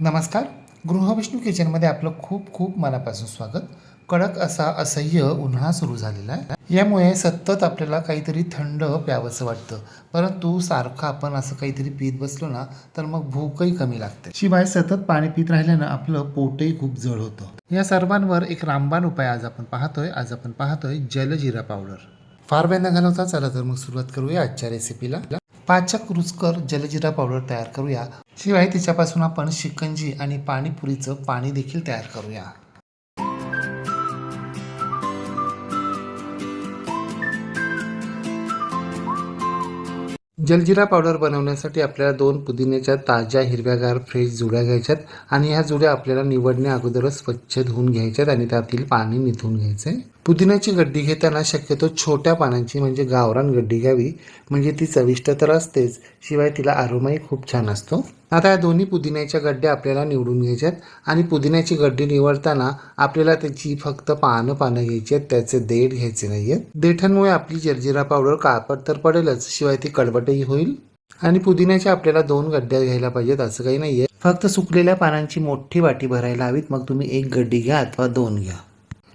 नमस्कार. गृहविष्णू किचनमध्ये आपलं खूप खूप मनापासून स्वागत. कडक असा असह्य उन्हाळा सुरू झालेला आहे. यामुळे सतत आपल्याला काहीतरी थंड प्यावंसं वाटतं. परंतु सारखं आपण असं काहीतरी पीत बसलो ना तर मग भूकही कमी लागते. शिवाय सतत पाणी पित राहिल्यानं आपलं पोटही खूप जड होतं. या सर्वांवर एक रामबाण उपाय आज आपण पाहतोय. आज आपण पाहतोय जलजिरा पावडर. फार वेळ न घालवता चला तर मग सुरुवात करूया आजच्या रेसिपीला पाचक रुचकर जलजिरा पावडर तयार करूया. शिवाय तिच्यापासून आपण शिकंजी आणि पाणीपुरीचं पाणी देखील तयार करूया. जलजिरा पावडर बनवण्यासाठी आपल्याला दोन पुदिन्याच्या ताज्या हिरव्यागार फ्रेश जुड्या घ्यायच्यात आणि ह्या जुड्या आपल्याला निवडण्या अगोदरच स्वच्छ धुवून घ्यायच्यात आणि त्यातील पाणी निथून आहे पुदिन्याची गड्डी घेताना शक्यतो छोट्या पानांची म्हणजे गावरान गड्डी घ्यावी. म्हणजे ती चविष्ट तर असतेच शिवाय तिला आरोमाही खूप छान असतो. आता या दोन्ही पुदिन्याच्या गड्ड्या आपल्याला निवडून घ्यायच्यात आणि पुदिन्याची गड्डी निवडताना आपल्याला त्याची फक्त पानं पानं घ्यायची आहेत त्याचे देठ घ्यायचे नाही आहेत देठांमुळे आपली जलजिरा पावडर काळपट तर पडेलच शिवाय ती कडवटही होईल. आणि पुदिन्याच्या आपल्याला दोन गड्ड्या घ्यायला पाहिजेत असं काही नाही आहे फक्त सुकलेल्या पानांची मोठी वाटी भरायला हवीत मग तुम्ही एक गड्डी घ्या अथवा दोन घ्या.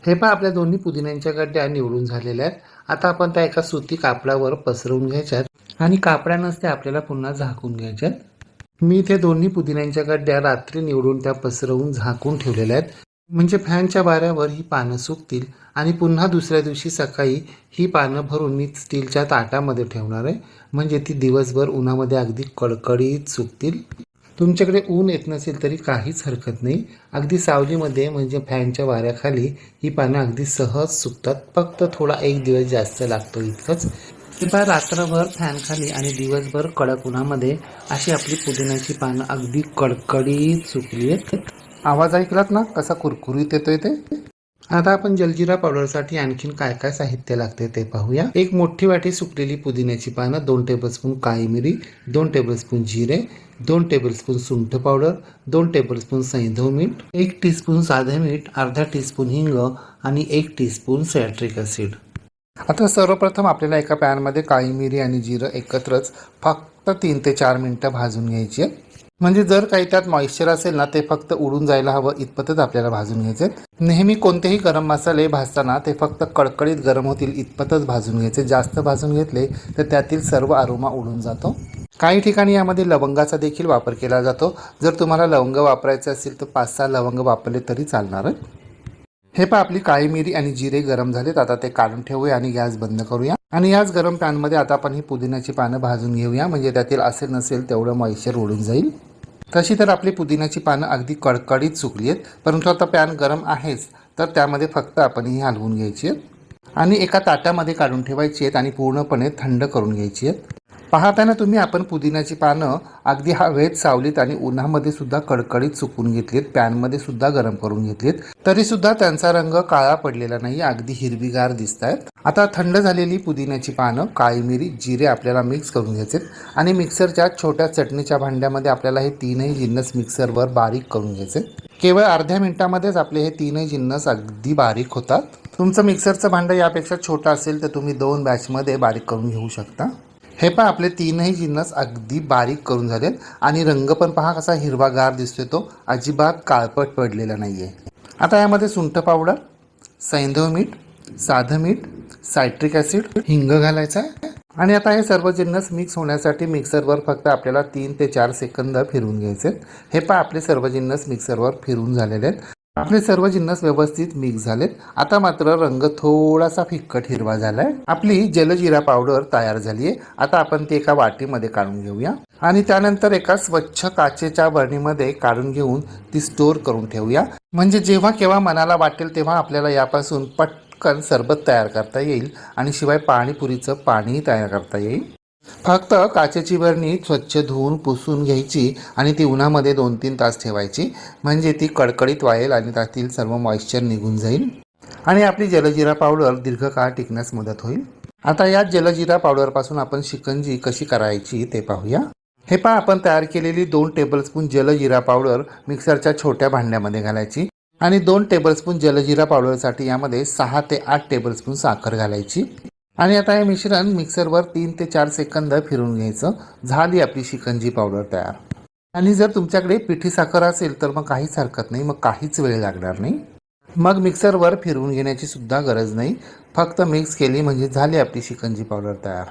हे पण आपल्या दोन्ही पुदिन्यांच्या गड्ड्या निवडून झालेल्या आहेत. आता आपण त्या एका सुती कापडावर पसरवून घ्यायच्यात आणि कापडानंच त्या आपल्याला पुन्हा झाकून घ्यायच्यात मी इथे दोन्ही पुदिन्यांच्या गड्ड्या रात्री निवडून त्या पसरवून झाकून ठेवलेल्या आहेत. म्हणजे फॅनच्या वाऱ्यावर ही पानं सुकतील आणि पुन्हा दुसऱ्या दिवशी सकाळी ही पानं भरून मी स्टीलच्या ताटामध्ये ठेवणार आहे. म्हणजे ती दिवसभर उन्हामध्ये अगदी कडकडीत सुकतील. तुमच्याकडे ऊन येत नसेल तरी काहीच हरकत नाही. अगदी सावलीमध्ये म्हणजे फॅनच्या वाऱ्याखाली ही पानं अगदी सहज सुकतात. फक्त थोडा एक दिवस जास्त लागतो इतकंच किंवा रात्रभर फॅनखाली आणि दिवसभर कडक उन्हामध्ये अशी आपली पुदिन्याची पानं अगदी कडकडीत सुकली आहेत. आवाज ऐकलात ना? कसा कुरकुरीत येतोय ते? आता आपण जलजिरा पावडरसाठी आणखीन काय काय साहित्य लागते ते पाहूया. एक मोठी वाटी सुकलेली पुदिन्याची पानं दोन टेबलस्पून काळी मिरी दोन टेबलस्पून जिरे दोन टेबलस्पून सुंठ पावडर दोन टेबलस्पून सैंधव मीठ एक टीस्पून साधे मीठ अर्धा टीस्पून हिंग आणि एक टीस्पून सॅट्रिक ॲसिड आता सर्वप्रथम आपल्याला एका पॅनमध्ये काळी मिरी आणि जिरं एकत्रच फक्त तीन ते चार मिनटं भाजून घ्यायची आहे. म्हणजे जर काही त्यात मॉइश्चर असेल ना ते फक्त उडून जायला हवं इतपतच आपल्याला भाजून घ्यायचे. नेहमी कोणतेही गरम मसाले भाजताना ते फक्त कडकडीत गरम होतील इतपतच भाजून घ्यायचे. जास्त भाजून घेतले तर त्यातील सर्व अरोमा उडून जातो. काही ठिकाणी यामध्ये लवंगाचा देखील वापर केला जातो. जर तुम्हाला लवंग वापरायचे असेल तर पाच सहा लवंग वापरले तरी चालणार. हे पहा आपली काळी मिरी आणि जिरे गरम झालेत. आता ते काढून ठेवूया आणि गॅस बंद करूया. आणि याच गरम पॅनमध्ये आता आपण ही पुदिन्याची पानं भाजून घेऊया. म्हणजे त्यातील असेल नसेल तेवढं मॉइश्चर उडून जाईल. तशी तर आपली पुदिन्याची पानं अगदी कडकडीत सुकली आहेत. परंतु आता पॅन गरम आहेच तर त्यामध्ये फक्त आपण ही हलवून घ्यायची आहेत. आणि एका ताटामध्ये काढून ठेवायची आहेत आणि पूर्णपणे थंड करून घ्यायची आहेत. पाहताना तुम्ही आपण पुदिन्याची पानं अगदी हवेत सावलीत आणि उन्हामध्ये सुद्धा कडकडीत सुकून घेतलीत पॅनमध्ये सुद्धा गरम करून घेतलीत. तरी सुद्धा त्यांचा रंग काळा पडलेला नाही अगदी हिरवीगार दिसत आहेत आता थंड झालेली पुदिन्याची पानं काळी मिरी जिरे आपल्याला मिक्स करून घ्यायचे आणि मिक्सरच्या छोट्या चटणीच्या भांड्यामध्ये आपल्याला हे तीनही जिन्नस मिक्सरवर बारीक करून घ्यायचे केवळ अर्ध्या मिनिटामध्येच आपले हे तीनही जिन्नस अगदी बारीक होतात. तुमचं मिक्सरचं भांडं यापेक्षा छोटं असेल तर तुम्ही दोन बॅचमध्ये बारीक करून घेऊ शकता. हे पण आपले तीनही जिन्नस अगदी बारीक करून झालेत आणि रंग पण पहा कसा हिरवागार दिसतोय तो. अजिबात काळपट पडलेला नाही आहे आता यामध्ये सुंठ पावडर सैंधव मीठ साधं मीठ सायट्रिक ॲसिड हिंग घालायचा आहे. आणि आता हे सर्व जिन्नस मिक्स होण्यासाठी मिक्सरवर फक्त आपल्याला तीन ते चार सेकंद फिरून घ्यायचे आहेत. हे पण आपले सर्व जिन्नस मिक्सरवर फिरून झालेले आहेत. आपले सर्व जिन्नस व्यवस्थित मिक्स झालेत. आता मात्र रंग थोडासा फिक्कट हिरवा झालाय. आपली जलजिरा पावडर तयार झाली आहे आता आपण ती एका वाटीमध्ये काढून घेऊया. आणि त्यानंतर एका स्वच्छ काचेच्या बरणीमध्ये काढून घेऊन ती स्टोर करून ठेवूया. म्हणजे जेव्हा केव्हा मनाला वाटेल तेव्हा आपल्याला यापासून पटकन सरबत तयार करता येईल. आणि शिवाय पाणीपुरीचं पाणीही तयार करता येईल. फक्त काचेची बरणी स्वच्छ धुवून पुसून घ्यायची आणि ती उन्हामध्ये दोन तीन तास ठेवायची. म्हणजे ती कडकडीत वाळेल आणि त्यातील सर्व मॉइश्चर निघून जाईल. आणि आपली जलजिरा पावडर दीर्घकाळ टिकण्यास मदत होईल. आता या जलजिरा पावडरपासून आपण शिकंजी कशी करायची ते पाहूया. हे पहा आपण तयार केलेली दोन टेबलस्पून जलजिरा पावडर मिक्सरच्या छोट्या भांड्यामध्ये घालायची. आणि दोन टेबलस्पून जलजिरा पावडरसाठी यामध्ये सहा ते आठ टेबलस्पून साखर घालायची. आणि आता हे मिश्रण मिक्सरवर तीन ते चार सेकंद फिरून घ्यायचं. झाली आपली शिकंजी पावडर तयार. आणि जर तुमच्याकडे पिठी साखर असेल तर मग काहीच हरकत नाही मग काहीच वेळ लागणार नाही. मग मिक्सरवर फिरवून घेण्याची सुद्धा गरज नाही. फक्त मिक्स केली म्हणजे झाली आपली शिकंजी पावडर तयार.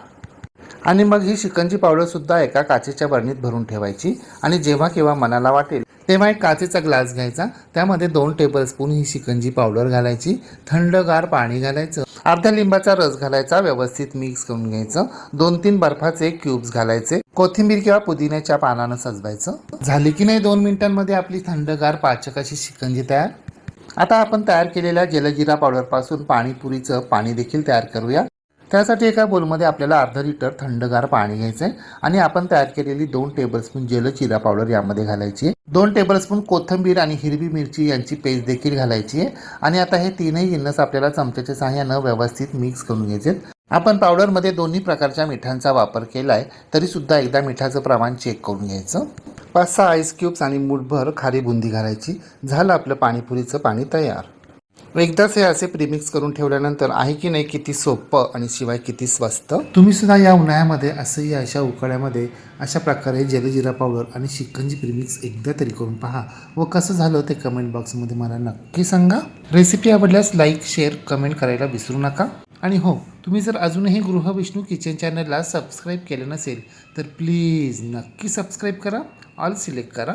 आणि मग ही शिकंजी पावडरसुद्धा एका काचेच्या बरणीत भरून ठेवायची. आणि जेव्हा केव्हा मनाला वाटेल तेव्हा एक काचेचा ग्लास घ्यायचा. त्यामध्ये दोन टेबलस्पून ही शिकंजी पावडर घालायची. थंडगार पाणी घालायचं. अर्धा लिंबाचा रस घालायचा व्यवस्थित मिक्स करून घ्यायचं. दोन तीन बर्फाचे क्यूब्स घालायचे. कोथिंबीर किंवा पुदिन्याच्या पानानं सजवायचं. झाली की नाही दोन मिनिटांमध्ये आपली थंडगार पाचक अशी शिकंजी तयार? आता आपण तयार केलेल्या जलजिरा पावडरपासून पाणीपुरीचं पाणी देखील तयार करूया. त्यासाठी एका बोलमध्ये आपल्याला अर्धा लिटर थंडगार पाणी घ्यायचं आहे आणि आपण तयार केलेली दोन टेबलस्पून जलजिरा पावडर यामध्ये घालायची आहे. दोन टेबलस्पून कोथिंबीर आणि हिरवी मिरची यांची पेस्ट देखील घालायची आहे. आणि आता हे तीनही जिन्नस आपल्याला चमच्याच्या सहाय्यानं व्यवस्थित मिक्स करून घ्यायचे आपण पावडरमध्ये दोन्ही प्रकारच्या मिठांचा वापर केला आहे तरीसुद्धा एकदा मिठाचं प्रमाण चेक करून घ्यायचं. पाच सहा आईस क्यूब्स आणि मूठभर खारी बुंदी घालायची. झालं आपलं पाणीपुरीचं पाणी तयार. एकदाच हे असे प्रीमिक्स करून ठेवल्यानंतर आहे की नाही किती सोपं आणि शिवाय किती स्वस्त? तुम्ही सुद्धा या उन्हाळ्यामध्ये असंही अशा उकाड्यामध्ये अशा प्रकारे जलजिरा पावडर आणि शिकंजी प्रीमिक्स एकदा तरी करून पहा. व कसं झालं ते कमेंट बॉक्समध्ये मला नक्की सांगा. रेसिपी आवडल्यास लाईक शेअर कमेंट करायला विसरू नका. आणि हो तुम्ही जर अजूनही गृहविष्णू किचन चॅनलला सबस्क्राईब केलं नसेल तर प्लीज नक्की सबस्क्राईब करा. ऑल सिलेक्ट करा.